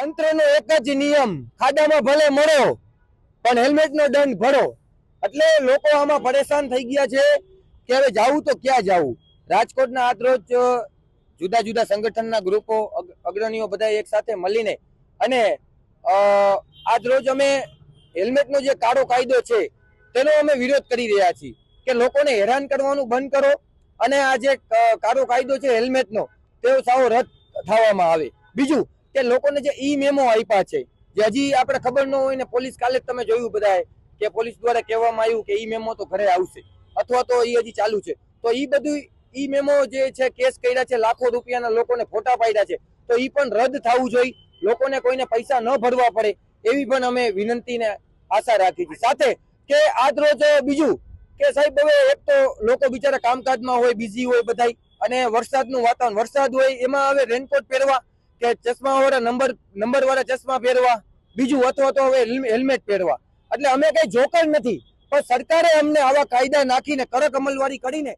તંત્રનો એક જ નિયમ ખાડામાં ભલે મળો પણ હેલ્મેટનો દંડ ભરો. એટલે લોકો આમાં પરેશાન થઈ ગયા છે કે હવે જાવું તો ક્યાં જવું? રાજકોટના આજ રોજ જુદા જુદા સંગઠનના ગ્રુપો અગ્રણીઓ બધા એક સાથે મળીને અને અ, આજ રોજ અમે હેલ્મેટનો જે કાળો કાયદો છે તેનો અમે વિરોધ કરી રહ્યા છીએ કે લોકોને હેરાન કરવાનું બંધ કરો અને આ જે કાળો કાયદો છે હેલ્મેટનો તેઓ સાવ રદ થવામાં આવે. બીજું કે લોકોને જે ઈ મેમો આપ્યા છે, જે હજી આપણે ખબર ન હોય ને પોલીસ કાલે તમે જોયું બધાએ કે પોલીસ દ્વારા કહેવામાં આવ્યું કે ઈ મેમો તો ઘરે આવશે, અથવા તો ઈ હજી ચાલુ છે. તો ઈ બધું ઈ મેમો જે છે, કેસ કર્યા છે, લાખો રૂપિયાના લોકોને ફોટા પાડ્યા છે, તો ઈ પણ રદ થવું જોઈએ, લોકોને કોઈને પૈસા ન ભરવા પડે, એવી પણ અમે વિનંતીને આશા રાખી છે સાથે કે આજ રોજ બીજું કે સાહેબ, હવે એક તો લોકો બિચારા કામકાજમાં હોય, બિઝી હોય બધાય, અને વરસાદનું વાતાવરણ, વરસાદ હોય, એમાં હવે રેનકોટ પહેરવા કે ચશ્મા વાળા નંબર નંબર વાળા ચશ્મા પહેરવા, બીજું અથવા તો હવે હેલ્મેટ પહેરવા. એટલે અમે કઈ જોકર નથી. પણ સરકારે અમને આવા કાયદા નાખીને, કડક અમલવારી કરીને